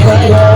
மாதா